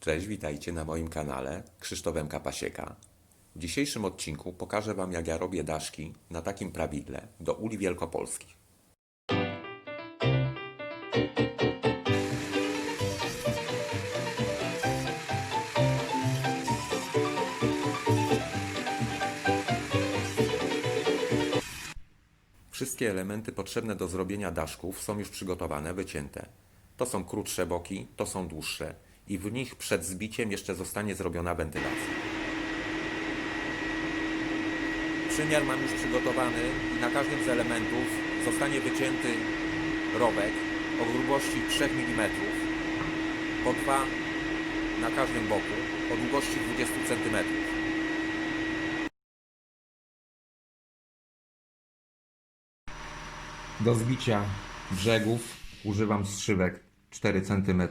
Cześć, witajcie na moim kanale Krzysztofem Kapasieka. W dzisiejszym odcinku pokażę Wam jak ja robię daszki na takim prawidle do uli wielkopolskich. Wszystkie elementy potrzebne do zrobienia daszków są już przygotowane, wycięte. To są krótsze boki, to są dłuższe i w nich przed zbiciem jeszcze zostanie zrobiona wentylacja. Przymiar mam już przygotowany i na każdym z elementów zostanie wycięty rowek o grubości 3 mm po dwa na każdym boku o długości 20 cm. Do zbicia brzegów używam strzywek 4 cm.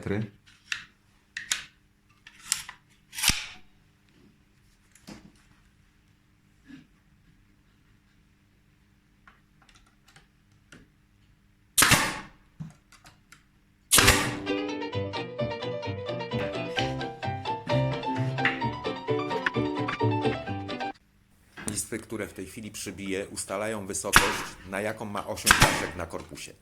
Które w tej chwili przybiję, ustalają wysokość, na jaką ma osiąg na korpusie.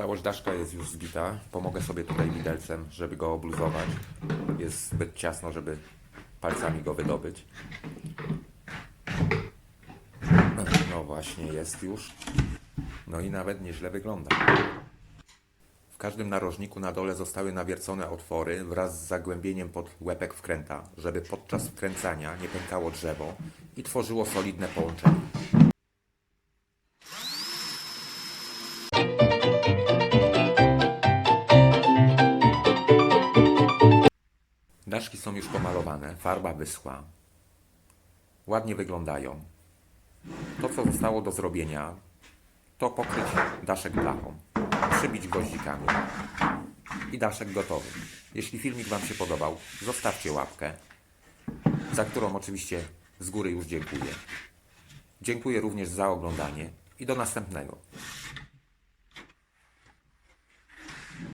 Całość daszka jest już zbita. Pomogę sobie tutaj widelcem, żeby go obluzować. Jest zbyt ciasno, żeby palcami go wydobyć. No właśnie, jest już. No i nawet nieźle wygląda. W każdym narożniku na dole zostały nawiercone otwory wraz z zagłębieniem pod łepek wkręta, żeby podczas wkręcania nie pękało drzewo i tworzyło solidne połączenie. Daszki są już pomalowane, farba wyschła. Ładnie wyglądają. To, co zostało do zrobienia, to pokryć daszek blachą, przybić gwoździkami i daszek gotowy. Jeśli filmik Wam się podobał, zostawcie łapkę, za którą oczywiście z góry już dziękuję. Dziękuję również za oglądanie i do następnego.